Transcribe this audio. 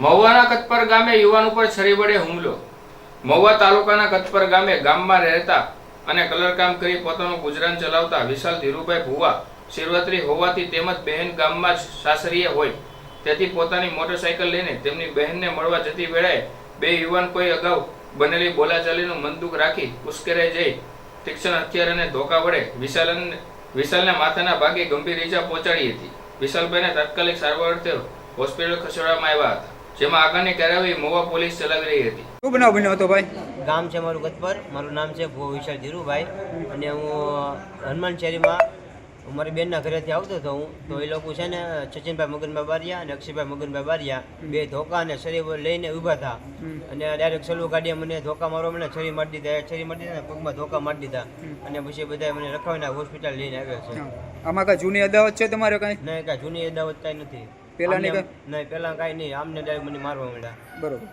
મહુવાના કતપર ગામે યુવાન ઉપર છરી વડે હુમલો. મહુવા તાલુકાના કતપર ગામે ગામમાં રહેતા અને કલરકામ કરી પોતાનું ગુજરાન ચલાવતા વિશાલ ધીરુભાઈ ભુવા શિવરાત્રી હોવાથી તેમજ બહેન ગામમાં જ સાસરીએ હોય. તેથી પોતાની મોટરસાઇકલ લઈને તેમની બહેનને મળવા જતી વેળાએ બે યુવાન કોઈ અગાઉ બનેલી બોલાચાલીનું મંદુક રાખી ઉશ્કેરાઈ જઈ તીક્ષ્ણ હથિયાર અને ધોકા વડે વિશાલને વિશાલને માથાના ભાગે ગંભીર ઈજા પહોંચાડી હતી. વિશાલભાઈને તાત્કાલિક સારવાર અર્થે હોસ્પિટલ ખસેડવામાં આવ્યા હતા. જેમાં આગળની કાર્યવાહી મોવા પોલીસ ચલાવી રહી હતી. શું બનાવ બન્યો હતો ભાઈ? ગામ છે મારું ગતપર. મારું નામ છે ભો વિશાલ ધીરુભાઈ. અને હું હનુમાન શેરીમાં મારી બેનના ઘરેથી આવતો હતો હું. તો એ લોકો છે ને સચિનભાઈ મગનભાઈ બારિયા અને અક્ષયભાઈ મગનભાઈ બારિયા બે ધોકા અને છરી લઈને ઊભા હતા. અને ડાયરેક્ટ સલુ ગાડીએ મને ધોકા મારવા મને છરી મારી દીધા. છરી મારી દીધા પગમાં ધોકા મારી દીધા. અને પછી બધા મને રખાવીને હોસ્પિટલ લઈને આવ્યા છે. આમાં કાંઈ જૂની અદાવત છે તમારે કાંઈ? નહીં કાંઈ જૂની અદાવત કાંઈ નથી. પહેલાંની આમને- નહીં પહેલાં કાંઈ નહીં. આમને મને મારવા માંડ્યા. બરોબર.